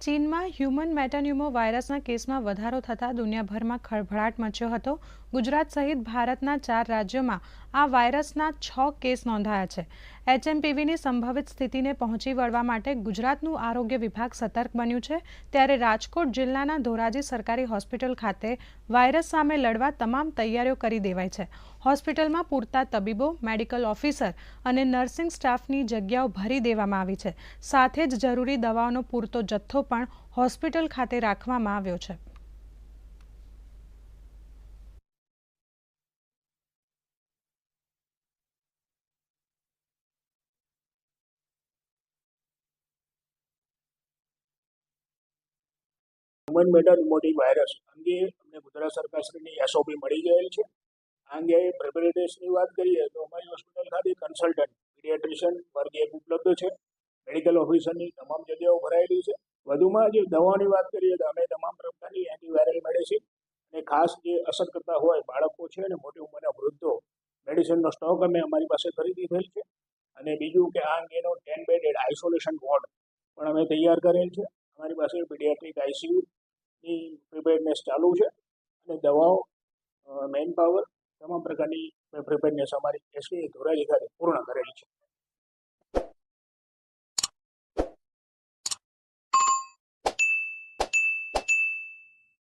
ચીનમાં હ્યુમન મેટાન્યુમો વાયરસના કેસમાં વધારો થતાં દુનિયાભરમાં ખળભળાટ મચ્યો હતો. ગુજરાત સહિત ભારતના ચાર રાજ્યોમાં આ વાયરસના છ કેસ નોંધાયા છે. એચએમપીવીની સંભવિત સ્થિતિને પહોંચી વળવા માટે ગુજરાતનું આરોગ્ય વિભાગ સતર્ક બન્યું છે. ત્યારે રાજકોટ જિલ્લાના ધોરાજી સરકારી હોસ્પિટલ ખાતે વાયરસ સામે લડવા તમામ તૈયારીઓ કરી દેવાઈ છે. હોસ્પિટલમાં પૂરતા તબીબો, મેડિકલ ઓફિસર અને નર્સિંગ સ્ટાફની જગ્યાઓ ભરી દેવામાં આવી છે. સાથે જ જરૂરી દવાઓનો પૂરતો જથ્થો પણ હોસ્પિટલ ખાતે રાખવામાં આવ્યો છે. હ્યુમન મેટાન્યુમોનિક વાયરસ અંગે અમને ગુજરાત સરકારશ્રીની એસઓપી મળી ગયેલ છે. આ અંગે પ્રિપેરેટર્સની વાત કરીએ તો અમારી હોસ્પિટલ ખાતે કન્સલ્ટન્ટ પીડિયાટ્રિશિયન વર્ગ એક ઉપલબ્ધ છે. મેડિકલ ઓફિસરની તમામ જગ્યાઓ ભરાયેલી છે. વધુમાં જે દવાની વાત કરીએ તો અમે તમામ પ્રકારની એન્ટીવાયરલ મેડિસિન અને ખાસ જે અસર કરતા હોય બાળકો છે અને મોટી ઉંમરના વૃદ્ધો, મેડિસિનનો સ્ટોક અમે અમારી પાસે ખરીદી થયેલ છે. અને બીજું કે આ અંગેનો ટેન બેડેડ આઇસોલેશન વોર્ડ પણ અમે તૈયાર કરેલ છે. અમારી પાસે પીડિયાટ્રિક આઈસીયુની પ્રિપેરનેસ ચાલુ છે અને દવાઓ મેન પાવર તમામ પ્રકારની પ્રિપેરનેસ અમારી એસકે ધોરાજી ખાતે પૂર્ણ કરેલી છે.